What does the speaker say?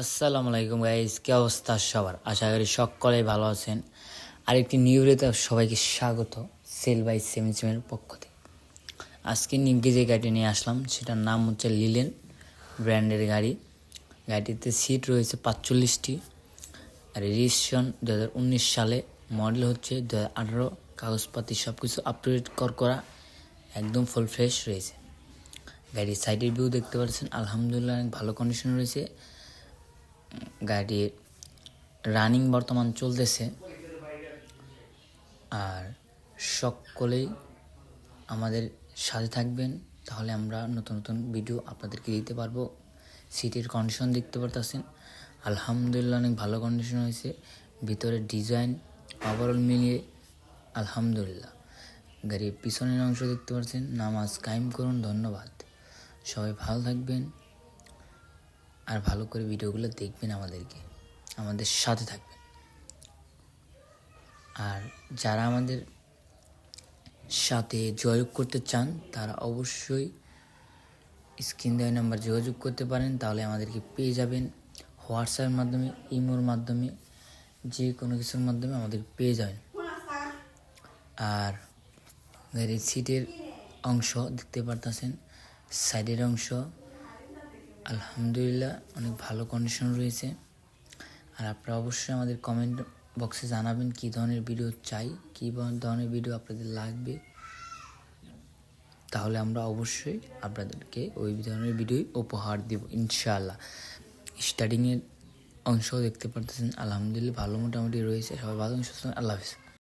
আসসালামু আলাইকুম গাইস কি অবস্থা সবার? আশা করি সকলেই ভালো আছেন। আর আরেকটি নিউরিতে সবাইকে স্বাগত সেল বাই সেভেনের পক্ষ থেকে। আজকে নিমকে যে গাড়িটি নিয়ে আসলাম, সেটার নাম হচ্ছে লিলেন ব্র্যান্ডের গাড়ি। গাড়িটিতে সিট রয়েছে পাঁচচল্লিশটি। আর রেজিস্ট্রেশন দু হাজার উনিশ সালে মডেল হচ্ছে দু হাজার আঠারো, কাগজপাতি সব কিছু আপডেট কর করা একদম ফুল ফ্রেশ রয়েছে। গাড়ির সাইডের ভিউ দেখতে পাচ্ছেন, আলহামদুলিল্লাহ অনেক ভালো কন্ডিশন রয়েছে। গাড়ির রানিং বর্তমান চলতেছে। আর সকলেই আমাদের সাথে থাকবেন, তাহলে আমরা নতুন নতুন ভিডিও আপনাদেরকে দিতে পারব। সিটির কন্ডিশন দেখতে পারতেছেন। আলহামদুলিল্লাহ অনেক ভালো কন্ডিশন হয়েছে। ভিতরে ডিজাইন ওভারঅল মিলিয়ে আলহামদুলিল্লাহ। গাড়ির পিছনের অংশ দেখতে পাচ্ছেন নামাজ কায়েম করুন, ধন্যবাদ। সবাই ভালো থাকবেন। আর ভালো করে ভিডিওগুলো দেখবেন আমাদেরকে, আমাদের সাথে থাকবেন। আর যারা আমাদের সাথে যোগাযোগ করতে চান, তারা অবশ্যই স্ক্রিন দেওয়া নাম্বার যোগাযোগ করতে পারেন। তাহলে আমাদেরকে পেয়ে যাবেন হোয়াটসঅ্যাপের মাধ্যমে, ইমোর মাধ্যমে, যে কোনো কিছুর মাধ্যমে আমাদের পেয়ে যাবেন। আর সিটের অংশ দেখতে পারতেছেন সাইডের অংশ। আলহামদুলিল্লাহ, অনেক ভালো কন্ডিশন রয়েছে। আর আপনারা অবশ্যই আমাদের কমেন্ট বক্সে জানাবেন কী ধরনের ভিডিও চাই, কী ধরনের ভিডিও আপনাদের লাগবে। তাহলে আমরা অবশ্যই আপনাদেরকে ওই ধরনের ভিডিওই উপহার দেব, ইনশাআল্লাহ। স্টার্টিংয়ের অংশ দেখতে পারতেছেন, আলহামদুলিল্লাহ ভালো মোটামুটি রয়েছে, সবাই ভালো সুস্থ আল্লাহ হাফিজ।